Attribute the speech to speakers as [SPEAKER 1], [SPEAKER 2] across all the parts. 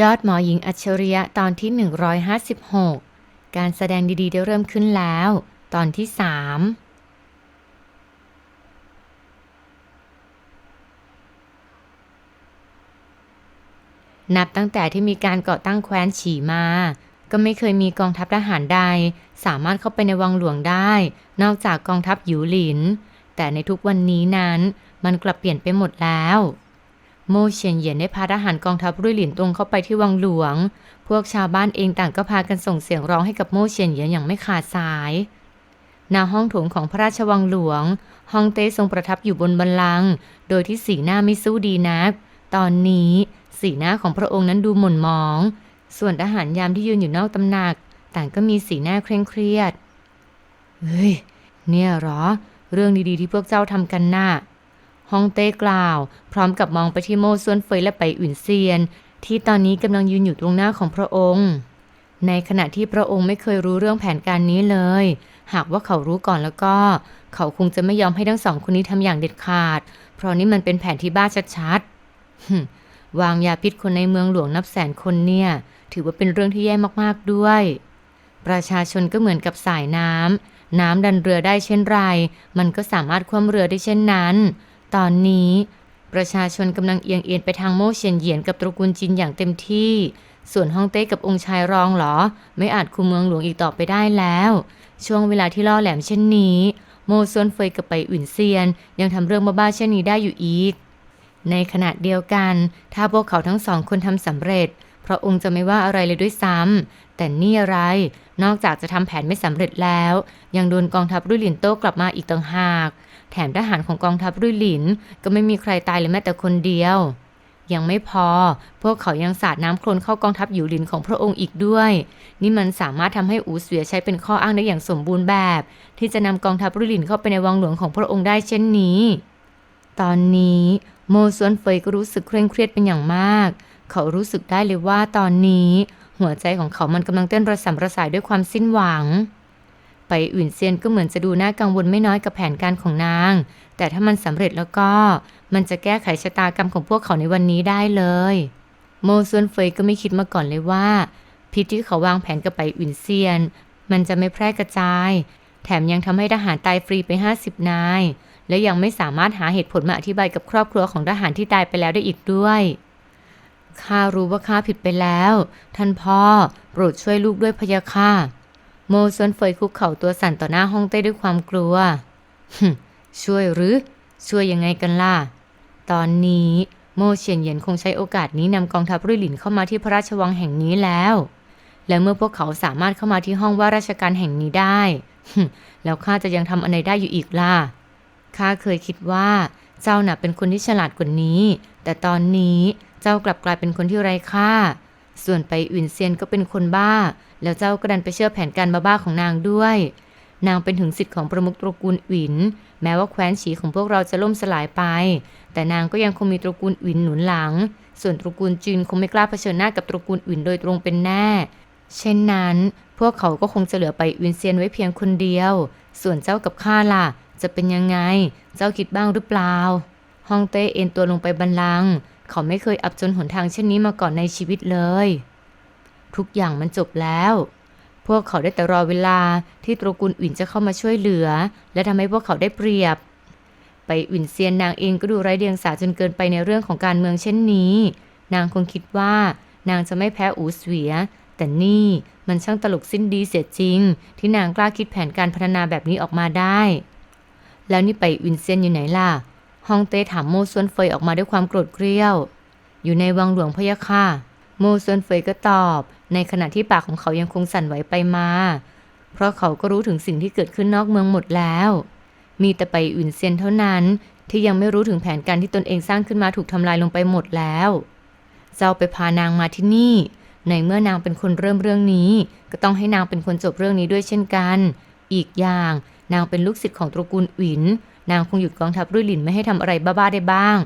[SPEAKER 1] ยอดหมอหญิงอัจฉริยะตอนที่ 156 การแสดงดีๆได้เริ่มขึ้นแล้ว ตอนที่ 3 นับตั้งแต่ที่มีการก่อตั้งแคว้นฉีมา ก็ไม่เคยมีกองทัพทหารใด สามารถเข้าไปในวังหลวงได้ นอกจากกองทัพหยูหลิน แต่ในทุกวันนี้นั้นมันกลับเปลี่ยนไปหมดแล้ว โมเฉียนเหยียนได้พาทหารกองทัพรุ่ยหลินตรงเข้าไปที่วังหลวง พวกชาวบ้านเองต่างก็พากันส่งเสียงร้องให้กับโมเฉียนเหยียนอย่างไม่ขาดสายณห้องโถงของพระราชวังหลวงฮองเต้ทรงประทับอยู่บนบัลลัง โดยที่สีหน้าไม่สู้ดีนัก ตอนนี้สีหน้าของพระองค์นั้นดูหม่นหมอง ส่วนทหารยามที่ยืนอยู่นอกตำหนัก ต่างก็มีสีหน้าเคร่งเครียด เฮ้ย เนี่ยหรอ เรื่องดีๆที่พวกเจ้าทำกันน่ะ ฮ่องเต้กล่าว พร้อมกับมองไปที่โมส่วนเฟยและไปอุ่นเซียน ที่ตอนนี้กำลังยืนอยู่ตรงหน้าของพระองค์ ในขณะที่พระองค์ไม่เคยรู้เรื่องแผนการนี้เลย หากว่าเขารู้ก่อนแล้วก็ เขาคงจะไม่ยอมให้ทั้งสองคนนี้ทำอย่างเด็ดขาด เพราะนี่มันเป็นแผนที่บ้าชัดๆวางยาพิษคนในเมืองหลวงนับแสนคนเนี่ย ถือว่าเป็นเรื่องที่แย่มากๆด้วย ประชาชนก็เหมือนกับสายน้ำน้ำดันเรือได้เช่นไร มันก็สามารถคว่ำเรือได้เช่นนั้น ตอนนี้ประชาชนกำลังเอียงเอียนไปทางโม่เฉียนเหยียนกับตระกูลจินอย่างเต็มที่ ส่วนฮ่องเต้กับองค์ชายรองเหรอ ไม่อาจคุมเมืองหลวงอีกต่อไปได้แล้ว ช่วงเวลาที่ล่อแหลมเช่นนี้ โมซวนเฟยกับไปอุ่นเซียน ยังทำเรื่องบ้าๆเช่นนี้ได้อยู่อีก ในขณะเดียวกัน ถ้าพวกเขาทั้งสองคนทำสำเร็จ พระองค์จะไม่ว่าอะไรเลยด้วยซ้ำแต่นี่อะไร นอกจากจะทำแผนไม่สำเร็จแล้ว ยังโดนกองทัพรุ่ยหลินโต้กลับมาอีกต่างหาก แถมทหารของกองทัพรุ่ยหลิน ก็ไม่มีใครตายเลยแม้แต่คนเดียว ยังไม่พอ พวกเขายังสาดน้ำโคลนเข้ากองทัพหยู่หลินของพระองค์อีกด้วย นี่มันสามารถทำให้อูเสวียใช้เป็นข้ออ้างได้อย่างสมบูรณ์แบบ ที่จะนำกองทัพรุ่ยหลินเข้าไปในวังหลวงของพระองค์ได้เช่นนี้ ตอนนี้โมซวนเฟยก็รู้สึกเคร่งเครียดเป็นอย่างมาก เขารู้สึกได้เลยว่าตอนนี้ หัวใจของเขามันกำลังเต้นระสำระสายด้วยความสิ้นหวัง ไปอื่นเซียนก็เหมือนจะดูน่ากังวลไม่น้อยกับแผนการของนาง แต่ถ้ามันสำเร็จแล้วก็ มันจะแก้ไขชะตากรรมของพวกเขาในวันนี้ได้เลย โมซวนเฟยก็ไม่คิดมาก่อนเลยว่า พิษที่เขาวางแผนกับไปอื่นเซียน มันจะไม่แพร่กระจาย แถมยังทำให้ทหารตายฟรีไป 50 นาย และยังไม่สามารถหาเหตุผลมาอธิบายกับครอบครัวของทหารที่ตายไปแล้วได้อีกด้วยข้ารู้ว่าข้าผิดไปแล้ว ท่านพ่อ โปรดช่วยลูกด้วยพะยะค่ะ โมซวนเฟยคุกเข่าตัวสั่นต่อหน้าห้องเต้ด้วยความกลัวช่วยหรือ ช่วยยังไงกันล่ะ ตอนนี้โมเฉียนเหยียนคงใช้โอกาสนี้นำกองทัพรุ่ยหลินเข้ามาที่พระราชวังแห่งนี้แล้ว และเมื่อพวกเขาสามารถเข้ามาที่ห้องว่าราชการแห่งนี้ได้ แล้วข้าจะยังทำอะไรได้อยู่อีกล่ะ ข้าเคยคิดว่าเจ้าน่ะเป็นคนที่ฉลาดกว่านี้ แต่ตอนนี้เจ้ากลับกลายเป็นคนที่ไร้ค่า ส่วนไปอื่นเซียนก็เป็นคนบ้า แล้วเจ้าก็ดันไปเชื่อแผนการบ้าๆของนางด้วย นางเป็นถึงสิทธิ์ของประมุขตระกูลอิน แม้ว่าแคว้นฉีของพวกเราจะล่มสลายไป แต่นางก็ยังคงมีตระกูลอินหนุนหลัง ส่วนตระกูลจีนคงไม่กล้าเผชิญหน้ากับตระกูลอินโดยตรงเป็นแน่ เช่นนั้น พวกเขาก็คงจะเหลือไปอินเซียนไว้เพียงคนเดียว ส่วนเจ้ากับข้าล่ะ จะเป็นยังไง เจ้าคิดบ้างหรือเปล่าฮองเต้เอ็นตัวลงไปบันลัง เขาไม่เคยอับจนหนทางเช่นนี้มาก่อนในชีวิตเลย ทุกอย่างมันจบแล้ว พวกเขาได้แต่รอเวลาที่ตระกูลอื่นจะเข้ามาช่วยเหลือ และทำให้พวกเขาได้เปรียบ ไปอื่นเซียนนางเองก็ดูไร้เดียงสาจนเกินไปในเรื่องของการเมืองเช่นนี้ นางคงคิดว่านางจะไม่แพ้อูเสวีย แต่นี่มันช่างตลกสิ้นดีเสียจริง ที่นางกล้าคิดแผนการพัฒนาแบบนี้ออกมาได้ แล้วนี่ไปอื่นเซียนอยู่ไหนล่ะฮองเต้ถามโมซวนเฟยออกมาด้วยความโกรธเกรี้ยว อยู่ในวังหลวงพะยะค่ะ โมซวนเฟยก็ตอบ ในขณะที่ปากของเขายังคงสั่นไหวไปมา เพราะเขาก็รู้ถึงสิ่งที่เกิดขึ้นนอกเมืองหมดแล้ว มีแต่ไปอื่นเซียนเท่านั้นที่ยังไม่รู้ถึงแผนการที่ตนเองสร้างขึ้นมาถูกทำลายลงไปหมดแล้ว เจ้าไปพานางมาที่นี่ ในเมื่อนางเป็นคนเริ่มเรื่องนี้ ก็ต้องให้นางเป็นคนจบเรื่องนี้ด้วยเช่นกัน อีกอย่างนางเป็นลูกศิษย์ของตระกูลอิน นางคงหยุดกองทัพรุ่ยหลินไม่ให้ทำอะไรบ้าๆได้บ้าง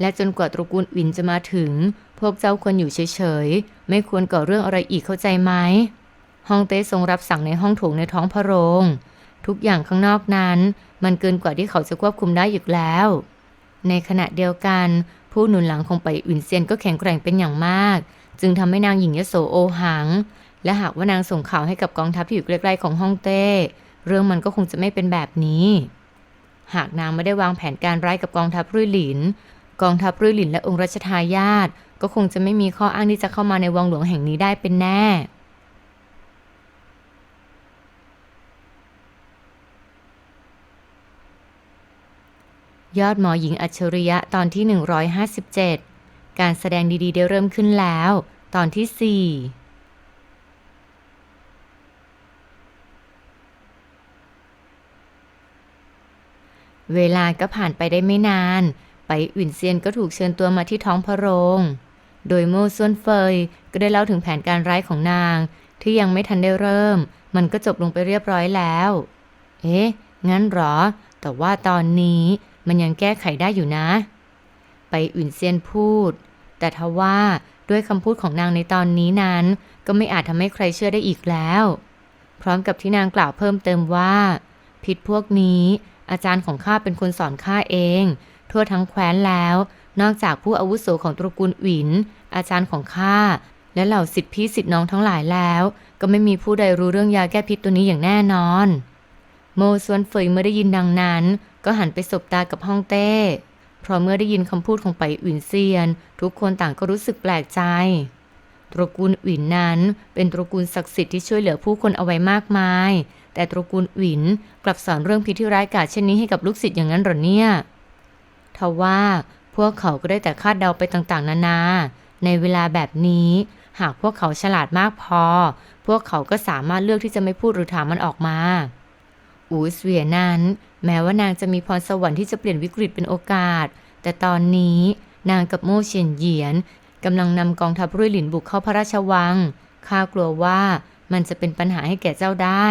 [SPEAKER 1] และจนกว่าตระกูลอินจะมาถึง พวกเจ้าควรอยู่เฉยๆ ไม่ควรก่อเรื่องอะไรอีกเข้าใจไหมฮองเต้ทรงรับสั่งในห้องโถงในท้องพระโรง ทุกอย่างข้างนอกนั้น มันเกินกว่าที่เขาจะควบคุมได้อีกแล้ว ในขณะเดียวกัน ผู้หนุนหลังของไปอุ่นเซียนก็แข็งแกร่งเป็นอย่างมาก จึงทำให้นางหญิงยโสโอหัง และหากว่านางส่งข่าวให้กับกองทัพที่อยู่ใกล้ๆของฮ่องเต้ เรื่องมันก็คงจะไม่เป็นแบบนี้ หากนางไม่ได้วางแผนการร้ายกับกองทัพรุ่ยหลิน กองทัพรุ่ยหลินและองค์รัชทายาทก็คงจะไม่มีข้ออ้างที่จะเข้ามาในวังหลวงแห่งนี้ได้เป็นแน่ ยอดหมอหญิงอัจฉริยะตอนที่ 157 การแสดงดีๆ ได้เริ่มขึ้นแล้ว ตอนที่ 4เวลาก็ผ่านไปได้ไม่นาน ไปอุ่นเซียนก็ถูกเชิญตัวมาที่ท้องพระโรง โดยโม่ส่วนเฟยก็ได้เล่าถึงแผนการร้ายของนาง ที่ยังไม่ทันได้เริ่ม มันก็จบลงไปเรียบร้อยแล้ว เอ๊ะ งั้นหรอ แต่ว่าตอนนี้มันยังแก้ไขได้อยู่นะ ไปอุ่นเซียนพูด แต่ทว่าด้วยคำพูดของนางในตอนนี้นั้น ก็ไม่อาจทำให้ใครเชื่อได้อีกแล้ว พร้อมกับที่นางกล่าวเพิ่มเติมว่า พิษพวกนี้อาจารย์ของข้าเป็นคนสอนข้าเอง ทั่วทั้งแคว้นแล้ว นอกจากผู้อาวุโสของตระกูลหวิน อาจารย์ของข้าและเหล่าสิทธิพี่สิทธิน้องทั้งหลายแล้ว ก็ไม่มีผู้ใดรู้เรื่องยาแก้พิษตัวนี้อย่างแน่นอน โมซวนเฟยเมื่อได้ยินดังนั้น ก็หันไปสบตากับฮ่องเต้ เพราะเมื่อได้ยินคำพูดของไปอุ่นเซียน ทุกคนต่างก็รู้สึกแปลกใจ ตระกูลหวินนั้น เป็นตระกูลศักดิ์สิทธิ์ที่ช่วยเหลือผู้คนเอาไว้มากมาย แต่ตระกูลหวินกลับสอนเรื่องพิษที่ร้ายกาจเช่นนี้ให้กับลูกศิษย์อย่างนั้นหรอเนี่ย ทว่าพวกเขาก็ได้แต่คาดเดาไปต่างๆ นานา ในเวลาแบบนี้ หากพวกเขาฉลาดมากพอ พวกเขาก็สามารถเลือกที่จะไม่พูดหรือถามมันออกมาอูสเวียนั้น แม้ว่านางจะมีพรสวรรค์ที่จะเปลี่ยนวิกฤตเป็นโอกาส แต่ตอนนี้นางกับโม่เฉียนเหยียนกำลังนำกองทัพรุ่ยหลินบุกเข้าพระราชวัง ข้ากลัวว่ามันจะเป็นปัญหาให้แก่เจ้าได้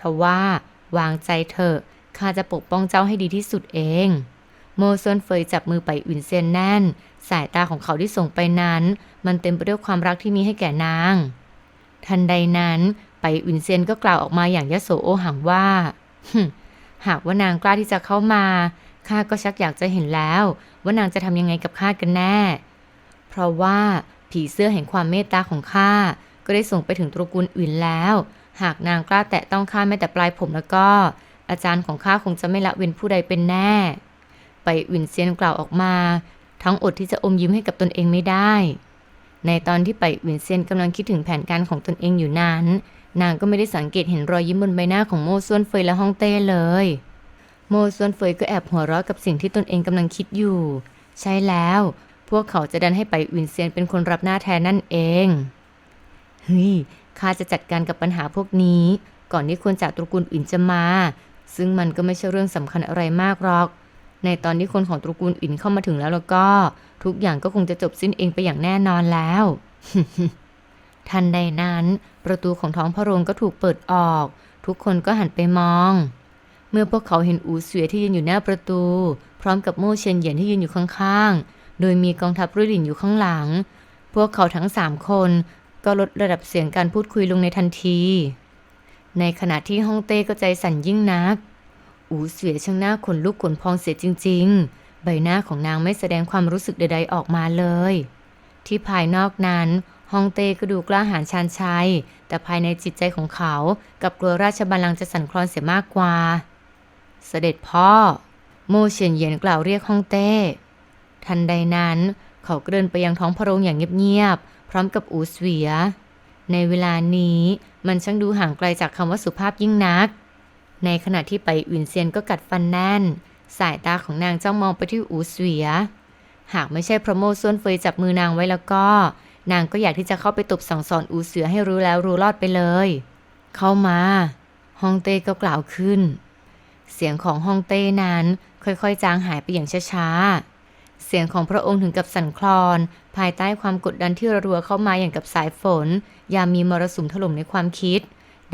[SPEAKER 1] ทว่าวางใจเถอะ ข้าจะปกป้องเจ้าให้ดีที่สุดเอง โมซวนเฟยจับมือไปอุ่นเซียนแน่น สายตาของเขาที่ส่งไปนั้น มันเต็มไปด้วยความรักที่มีให้แก่นาง ทันใดนั้นไปอุ่นเซียนก็กล่าวออกมาอย่างยโสโอหังว่าหากว่านางกล้าที่จะเข้ามาข้าก็ชักอยากจะเห็นแล้ว ว่านางจะทำยังไงกับข้ากันแน่ เพราะว่าผีเสื้อแห่งความเมตตาของข้าก็ได้ส่งไปถึงตระกูลอื่นแล้ว หากนางกล้าแตะต้องข้าแม้แต่ปลายผมแล้วก็ อาจารย์ของข้าคงจะไม่ละเว้นผู้ใดเป็นแน่ ไปอุ่นเซียนกล่าวออกมา ทั้งอดที่จะอมยิ้มให้กับตนเองไม่ได้ ในตอนที่ไปอุ่นเซียนกำลังคิดถึงแผนการของตนเองอยู่นั้น นางก็ไม่ได้สังเกตเห็นรอยยิ้มบนใบหน้าของโมส่วนเฟยและฮ่องเต้เลย โมส่วนเฟยก็แอบหัวเราะกับสิ่งที่ตนเองกำลังคิดอยู่ ใช่แล้ว พวกเขาจะดันให้ไปอุ่นเซียนเป็นคนรับหน้าแทนนั่นเองเฮ้ยข้าจะจัดการกับปัญหาพวกนี้ ก่อนที่คนจากตระกูลอื่นจะมา ซึ่งมันก็ไม่ใช่เรื่องสำคัญอะไรมากหรอก ในตอนที่คนของตระกูลอื่นเข้ามาถึงแล้วแล้วก็ ทุกอย่างก็คงจะจบสิ้นเองไปอย่างแน่นอนแล้ว ทันใดนั้น ประตูของท้องพระโรงก็ถูกเปิดออก ทุกคนก็หันไปมอง เมื่อพวกเขาเห็นอูเสวียที่ยืนอยู่หน้าประตู พร้อมกับโม่เชียนเหยียนที่ยืนอยู่ข้างๆ โดยมีกองทัพรุ่ยหลินอยู่ข้างหลัง พวกเขาทั้งสามคนก็ลดระดับเสียงการพูดคุยลงในทันที ในขณะที่ฮ่องเต้ก็ใจสั่นยิ่งนัก อูเสียช่างหน้าขนลุกขนพองเสียจริง ๆ ใบหน้าของนางไม่แสดงความรู้สึกใดๆออกมาเลย ที่ภายนอกนั้นฮองเต้ก็ดูกล้าหาญชาญชัย แต่ภายในจิตใจของเขากับกลัวราชบัลลังก์จะสั่นคลอนเสียมากกว่า เสด็จพ่อ โมเฉียนเยียนกล่าวเรียกฮองเต้ ทันใดนั้น เขาก็เดินไปยังท้องพระโรงอย่างเงียบๆ พร้อมกับอูเสวีย ในเวลานี้มันช่างดูห่างไกลจากคำว่าสุภาพยิ่งนัก ในขณะที่ไปอุ่นเซียนก็กัดฟันแน่น สายตาของนางจ้องมองไปที่อูเสวีย หากไม่ใช่พระโมส่วนเฟยจับมือนางไว้แล้วก็ นางก็อยากที่จะเข้าไปตบสั่งสอนอูเสือให้รู้แล้วรู้รอดไปเลย เข้ามาฮองเต้ก็กล่าวขึ้น เสียงของฮองเต้นั้นค่อยๆ จางหายไปอย่างช้าๆ เสียงของพระองค์ถึงกับสั่นคลอน ภายใต้ความกดดันที่ระรัวเข้ามาอย่างกับสายฝน ยามมีมรสุมถล่มในความคิด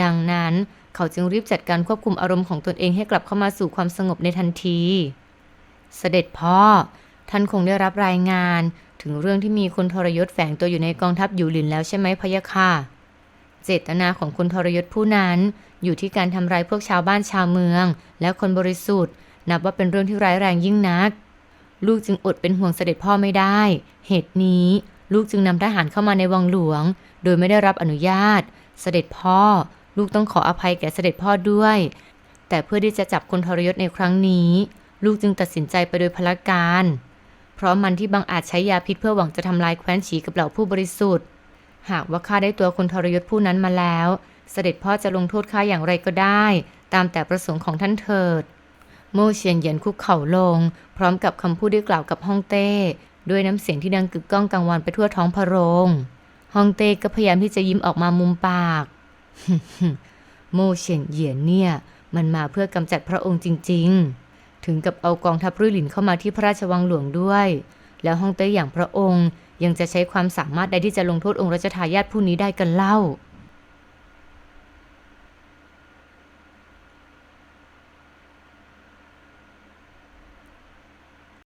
[SPEAKER 1] ดังนั้น เขาจึงรีบจัดการควบคุมอารมณ์ของตนเองให้กลับเข้ามาสู่ความสงบในทันที เสด็จพ่อ ท่านคงได้รับรายงาน ถึงเรื่องที่มีคนทรยศแฝงตัวอยู่ในกองทัพอยู่หลินแล้วใช่ไหมพะยะค่ะ เจตนาของคนทรยศผู้นั้นอยู่ที่การทำร้ายพวกชาวบ้านชาวเมือง และคนบริสุทธิ์ นับว่าเป็นเรื่องที่ร้ายแรงยิ่งนัก ลูกจึงอดเป็นห่วงเสด็จพ่อไม่ได้ เหตุนี้ลูกจึงนำทหารเข้ามาในวังหลวง โดยไม่ได้รับอนุญาต เสด็จพ่อ ลูกต้องขออภัยแก่เสด็จพ่อด้วย แต่เพื่อที่จะจับคนทรยศในครั้งนี้ ลูกจึงตัดสินใจไปโดยพลการ เพราะมันที่บังอาจใช้ยาพิษเพื่อหวังจะทำลายแคว้นฉีกับเหล่าผู้บริสุทธิ์ หากว่าข้าได้ตัวคนทรยศผู้นั้นมาแล้ว เสด็จพ่อจะลงโทษข้าอย่างไรก็ได้ ตามแต่ประสงค์ของท่านเถิด โมเชียนเหยียนคุกเข่าลง พร้อมกับคำพูดที่กล่าวกับฮ่องเต้ ด้วยน้ำเสียงที่ดังกึกก้องกังวานไปทั่วท้องพระโรงฮ่องเต้ก็พยายามที่จะยิ้มออกมามุมปาก โมเฉียนเหยียนเนี่ย มันมาเพื่อกำจัดพระองค์จริง ๆ ถึงกับเอากองทัพรุ่ยหลินเข้ามาที่พระราชวังหลวงด้วย แล้วฮ่องเต้อย่างพระองค์ยังจะใช้ความสามารถใดที่จะลงโทษองค์รัชทายาทผู้นี้ได้กันเล่า